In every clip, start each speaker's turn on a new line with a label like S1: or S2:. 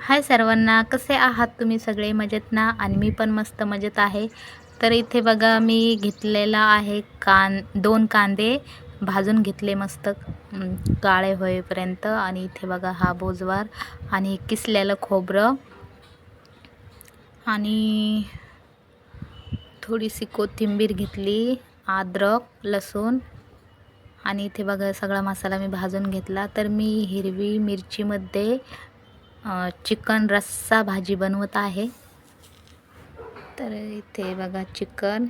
S1: हाय सर्वांना कसे आहात तुम्ही सगळे? मजेत ना आणि मी पण मस्त मजेत आहे. तर इथे बघा मी घेतलेला आहे कान दोन कांदे भाजून घेतले मस्त काळे होईपर्यंत. आणि इथे बघा हा बोजवार आणि किसलेलं खोबरं. आणि थोडीशी कोथिंबीर घेतली अद्रक लसूण. आणि इथे बघा सगळा मसाला मी भाजून घेतला. तर मी हिरवी मिरचीमध्ये चिकन रस्सा भाजी बनवत आहे. तर इथे बघा चिकन.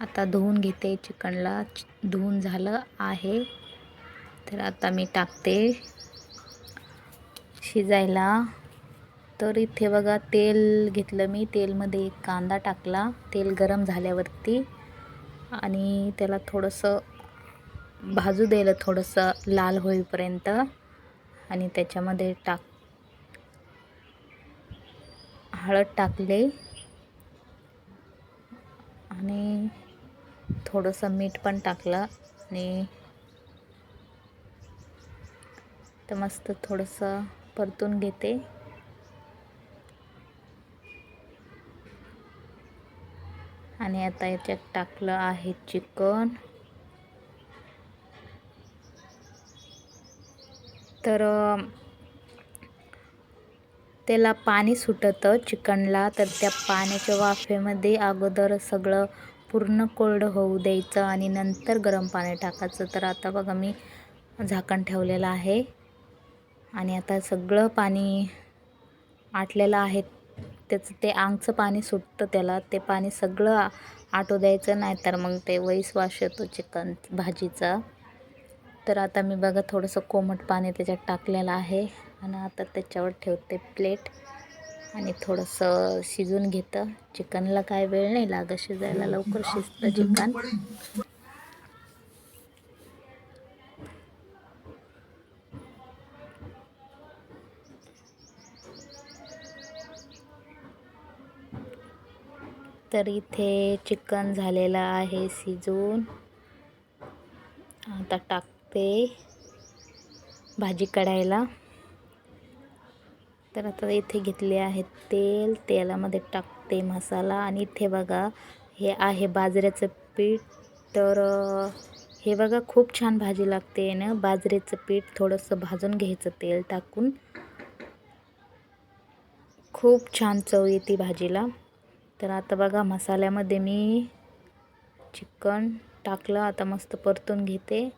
S1: आता धुवून घेते चिकनला. चि- धुवून झालं आहे. तर आता मी टाकते शिजायला. तर इथे बघा तेल घेतलं मी. तेलमध्ये एक कांदा टाकला. तेल गरम झाल्यावरती आणि त्याला थोडंसं भाजू द्यायला थोडंसं लाल होईपर्यंत आणि त्याच्यामध्ये टाक हळद टाकले आणि थोडंसं मीठ पण टाकलं आणि तर मस्त थोडंसं परतून घेते. आणि आता याच्यात टाकलं आहे चिकन. तर त्याला पाणी सुटतं चिकनला तर त्या पाण्याच्या वाफेमध्ये अगोदर सगळं पूर्ण कोरडं होऊ द्यायचं आणि नंतर गरम पाणी टाकायचं. तर आता बघा मी झाकण ठेवलेलं आहे आणि आता सगळं पाणी आटलेलं आहे. त्याचं ते आंगचं पाणी सुटतं त्याला. ते पाणी सगळं आटू द्यायचं नाही तर मग ते वैस वास येतो चिकन भाजीचा. तर आता मी बघा थोडंसं कोमट पाणी त्याच्यात टाकलेलं आहे. आणि आता त्याच्यावर ठेवते प्लेट आणि थोडंसं शिजून घेतं. चिकनला काय वेळ नाही लागत शिजायला लवकर शिजतं चिकन. तर इथे चिकन झालेलं आहे शिजून. आता टाकते भाजी कढायला तर आता इथे घेतले आहे तेल. तेलामध्ये टाकते मसाला. आणि इथे बघा हे आहे बाजऱ्याचं पीठ. तर हे बघा खूप छान भाजी लागते ना. बाजरीचं पीठ थोडंसं भाजून घ्यायचं तेल टाकून. खूप छान चव येते भाजीला. तर आता बघा मसाल्यामध्ये मी चिकन टाकलं. आता मस्त परतून घेते.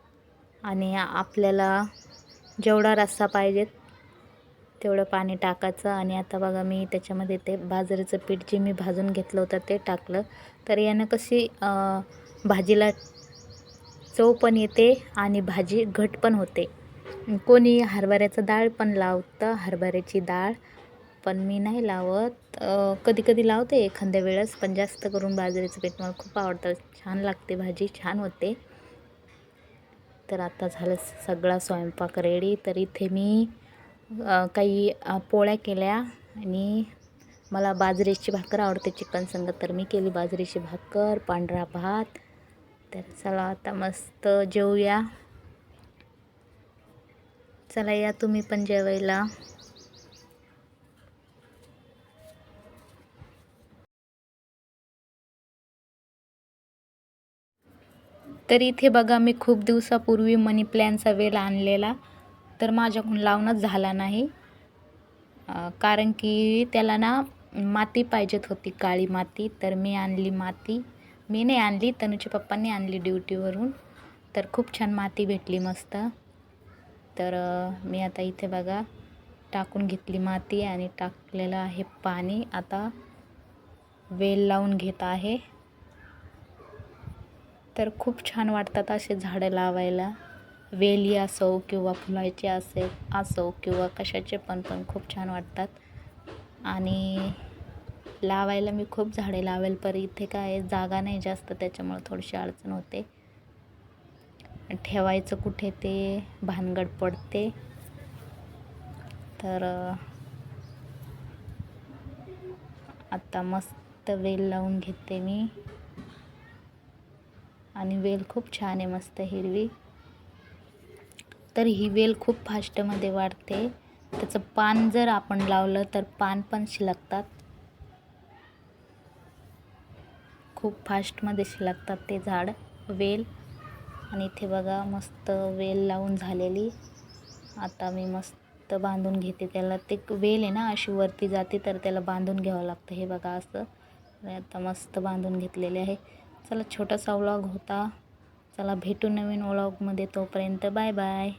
S1: आणि आपल्याला जेवढा रस्सा पाहिजे तेवढं पाणी टाकायचं आणि आता बघा मी त्याच्यामध्ये ते बाजरीचं पीठ जे मी भाजून घेतलं होतं ते टाकलं. तर यानं कशी भाजीला चव पण येते आणि भाजी घट पण होते. कोणी हरभऱ्याचं डाळ पण लावतं हरभऱ्याची डाळ. पण मी नाही लावत. कधी कधी लावते एखाद्या वेळेस पण जास्त करून बाजरीचं पीठ मला खूप आवडतं. छान लागते भाजी छान होते. तर आता झालं सगळा स्वयंपाक रेडी तर इथे मी काही पोळ्या केल्या आणि मला बाजरीची भाकर आवडते चिकन संगत तर मी केली बाजरीची भाकर पांढरा भात. तर चला आता मस्त जेवूया. चला या तुम्ही पण जेवायला. तर इथे बघा मी खूप दिवसापूर्वी मनी प्लॅनचा वेल आणलेला. तर माझ्याकडून लावणंच झाला नाही. कारण की त्याला ना माती पाहिजेत होती काळी माती. तर मी आणली माती. मी नाही आणली तनुच्या पप्पांनी आणली ड्युटीवरून. तर खूप छान माती भेटली मस्त. तर मी आता इथे बघा टाकून घेतली माती आणि टाकलेलं आहे पाणी. आता वेल लावून घेत आहे. तर खूप छान वाटतात असे झाडं लावायला. वेली असो किंवा फुलाचे असे असो किंवा कशाचे पण पण खूप छान वाटतात. आणि लावायला मी खूप झाडे लावेल पर इथे काय जागा नाही जास्त त्याच्यामुळं थोडीशी अडचण होते. ठेवायचं कुठे ते भानगड पडते. तर आत्ता आता मस्त वेल लावून घेते मी. आणि वेल खूप छान आहे मस्त हिरवी. तर ही वेल खूप फास्टमध्ये वाढते. त्याचं पान जर आपण लावलं तर पान पण शिलकतात. खूप फास्टमध्ये शिलकतात ते झाड वेल. आणि इथे बघा मस्त वेल लावून झालेली. आता मी मस्त बांधून घेते त्याला. ते वेल आहे ना अशी वरती जाते तर त्याला बांधून घ्यावं लागतं. हे बघा असं. आता मस्त बांधून घेतलेले आहे. चला छोटासा व्लॉग होता. चला भेटू नवीन ओळखमध्ये तोपर्यंत बाय बाय.